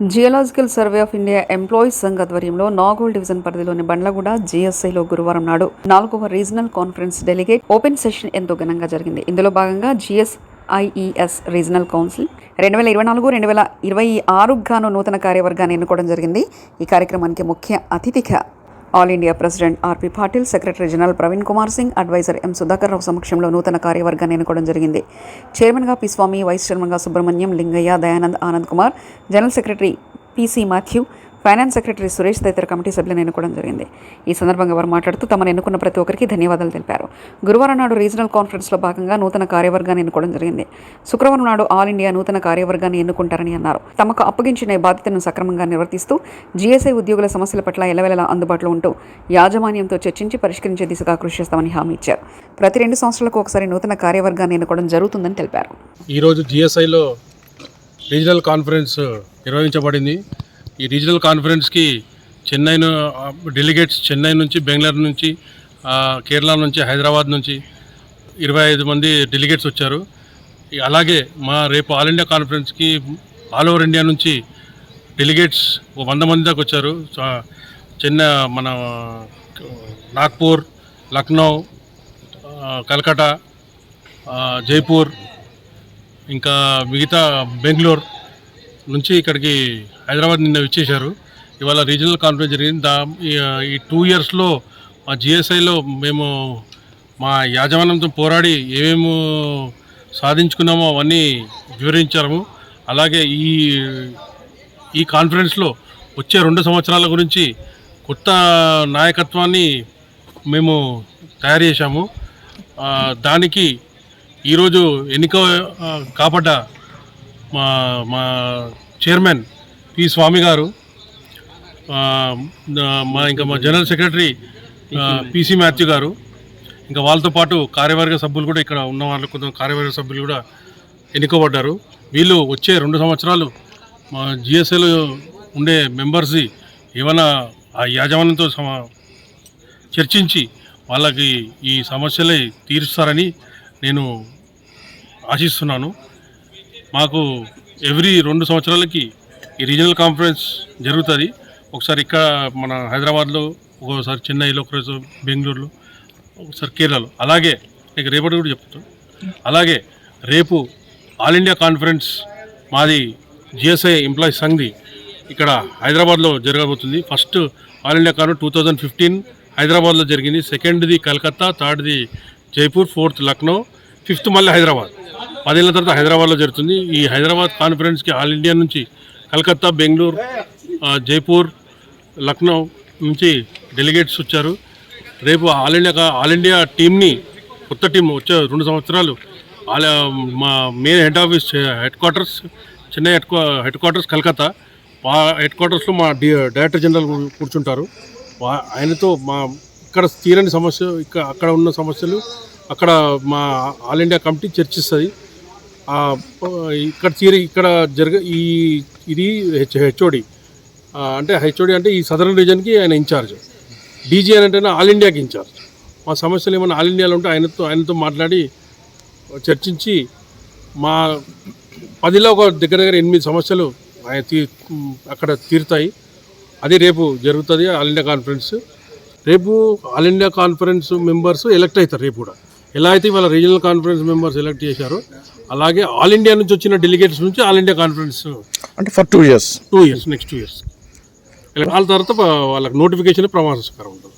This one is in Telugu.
Geological survey of India employees సంఘ ఆధ్వర్యంలో నాగోల్ డివిజన్ పరిధిలోని బండ్లగూడ జీఎస్ఐలో గురువారం నాడు నాలుగవ regional conference delegate open session ఎంతో ఘనంగా జరిగింది. ఇందులో భాగంగా జిఎస్ఐఈఎస్ రీజనల్ కౌన్సిల్ రెండు వేల ఇరవై నాలుగు రెండు వేల ఇరవై ఆరుకు గాను నూతన కార్యవర్గాన్ని ఎన్నుకోవడం జరిగింది. ఈ కార్యక్రమానికి ముఖ్య అతిథిగా all India president RP Patil secretary general Praveen Kumar Singh adviser M Sudhakar Rao సమక్షంలో నూతన కార్యవర్గాన్ని ఎన్నుకోవడం జరిగింది. చైర్మన్గా పి స్వామి వైస్ చైర్మన్గా Subrahmanyam Lingaiah Dayanand Anand Kumar general secretary PC Mathew finance secretary Suresh తదితర కమిటీ సభ్యులను ఎన్నుకోవడం జరిగింది. ఈ సందర్భంగా వారు మాట్లాడుతూ తమను ఎన్నుకున్న ప్రతి ఒక్కరికి ధన్యవాదాలు తెలిపారు. గురువారం నాడు రీజనల్ కాన్ఫరెన్స్లో భాగంగా నూతన కార్యవర్గాన్ని ఎన్నుకోవడం జరిగింది. శుక్రవారం నాడు ఆల్ ఇండియా నూతన కార్యవర్గాన్ని ఎన్నుకుంటారని అన్నారు. తమకు అప్పగించిన బాధ్యతను సక్రమంగా నిర్వర్తిస్తూ జీఎస్ఐ ఉద్యోగుల సమస్యల పట్ల ఎలవెలలా అందుబాటులో ఉంటూ యాజమాన్యంతో చర్చించి పరిష్కరించే దిశగా కృషి చేస్తామని హామీ ఇచ్చారు. ప్రతి రెండు సంవత్సరాలకు ఒకసారి నూతన కార్యవర్గాన్ని ఎన్నుకోవడం జరుగుతుందని తెలిపారు. ఈరోజు జిఎస్ఐలో రీజనల్ కాన్ఫరెన్స్ నిర్వహించబడింది. ఈ రీజనల్ కాన్ఫరెన్స్కి చెన్నై డెలిగేట్స్ చెన్నై నుంచి బెంగళూరు నుంచి కేరళ నుంచి హైదరాబాద్ నుంచి ఇరవై ఐదు మంది డెలిగేట్స్ వచ్చారు. అలాగే మా రేపు ఆల్ ఇండియా కాన్ఫరెన్స్కి ఆల్ ఓవర్ ఇండియా నుంచి డెలిగేట్స్ వంద మంది దాకా వచ్చారు. చిన్న మన నాగ్పూర్ లక్నో కలకటా జైపూర్ ఇంకా మిగతా బెంగళూరు నుంచి ఇక్కడికి హైదరాబాద్ నిన్న ఇచ్చేశారు ఇవాళ రీజనల్ కాన్ఫరెన్స్ జరిగింది. దా ఈ- టూ ఇయర్స్లో మా జిఎస్ఐలో మేము మా యాజమాన్యంతో పోరాడి ఏమేమి సాధించుకున్నామో అవన్నీ వివరించాము. అలాగే ఈ ఈ కాన్ఫరెన్స్లో వచ్చే రెండు సంవత్సరాల గురించి కొత్త నాయకత్వాన్ని మేము తయారు చేశాము. దానికి ఈరోజు ఎన్నిక ఆ, కాబడ్డ మా మా చైర్మన్ పి స్వామి గారు మా ఇంకా మా జనరల్ సెక్రటరీ పిసి మాథ్యూ గారు ఇంకా వాళ్ళతో పాటు కార్యవర్గ సభ్యులు కూడా ఇక్కడ ఉన్న వాళ్ళు కొంత కార్యవర్గ సభ్యులు కూడా ఎన్నుకోబడ్డారు. వీళ్ళు వచ్చే రెండు సంవత్సరాలు మా జిఎస్ఏలో ఉండే మెంబర్స్ ఏమైనా ఆ యాజమాన్యంతో చర్చించి వాళ్ళకి ఈ సమస్యలే తీరుస్తారని నేను ఆశిస్తున్నాను. మాకు ఎవ్రీ రెండు సంవత్సరాలకి ఈ రీజనల్ కాన్ఫరెన్స్ జరుగుతుంది. ఒకసారి ఇక్కడ మన హైదరాబాద్లో ఒకసారి చెన్నైలో ఒకరోజు బెంగళూరులో ఒకసారి కేరళలో. అలాగే నీకు రేపటి కూడా చెప్తాను అలాగే రేపు ఆల్ ఇండియా కాన్ఫరెన్స్ మాది జిఎస్ఐ ఎంప్లాయీస్ సంఘది ఇక్కడ హైదరాబాద్లో జరగబోతుంది. First all India conference two thousand fifteen హైదరాబాద్లో జరిగింది. సెకండ్ది కలకత్తా థర్డ్ది జైపూర్ ఫోర్త్ లక్నో ఫిఫ్త్ మళ్ళీ హైదరాబాద్. పదేళ్ళ తర్వాత హైదరాబాద్లో జరుగుతుంది. ఈ హైదరాబాద్ కాన్ఫరెన్స్కి ఆల్ ఇండియా నుంచి కలకత్తా బెంగళూరు జైపూర్ లక్నో నుంచి డెలిగేట్స్ వచ్చారు. రేపు ఆల్ ఇండియా ఆల్ ఇండియా టీంని కొత్త టీం వచ్చే రెండు సంవత్సరాలు మా main head office headquarters Chennai head headquarters Calcutta. ఆ హెడ్ క్వార్టర్స్లో మా డైరెక్టర్ జనరల్ కూర్చుంటారు. ఆయనతో మా ఇక్కడ తీరని సమస్య ఇక్కడ అక్కడ ఉన్న సమస్యలు అక్కడ మా ఆల్ ఇండియా కమిటీ చర్చిస్తుంది. ఇక్కడ తీరి ఇక్కడ జరగ ఈ ఇది హెచ్ హెచ్ఓడి. అంటే హెచ్ఓడి అంటే ఈ సదరన్ రీజన్కి ఆయన ఇన్ఛార్జ్. డీజీ అని అంటే ఆల్ ఇండియాకి ఇన్ఛార్జ్. మా సమస్యలు ఏమైనా ఆల్ ఇండియాలో ఉంటే ఆయనతో ఆయనతో మాట్లాడి చర్చించి మా పదిలో ఒక దగ్గర దగ్గర ఎనిమిది సమస్యలు ఆయన తీ అక్కడ తీరుతాయి. అది రేపు జరుగుతుంది ఆల్ ఇండియా కాన్ఫరెన్స్. రేపు all India conference members elect అవుతారు రేపు కూడా. ఎలా అయితే ఇవాళ రీజనల్ కాన్ఫరెన్స్ మెంబర్స్ ఎలక్ట్ చేశారో అలాగే ఆల్ ఇండియా నుంచి వచ్చిన డెలిగేట్స్ నుంచి ఆల్ ఇండియా కాన్ఫరెన్స్ అంటే for two years two years next two years వాళ్ళ తర్వాత వాళ్ళకి నోటిఫికేషన్ ప్రమాణ స్వీకారం ఉంటుంది.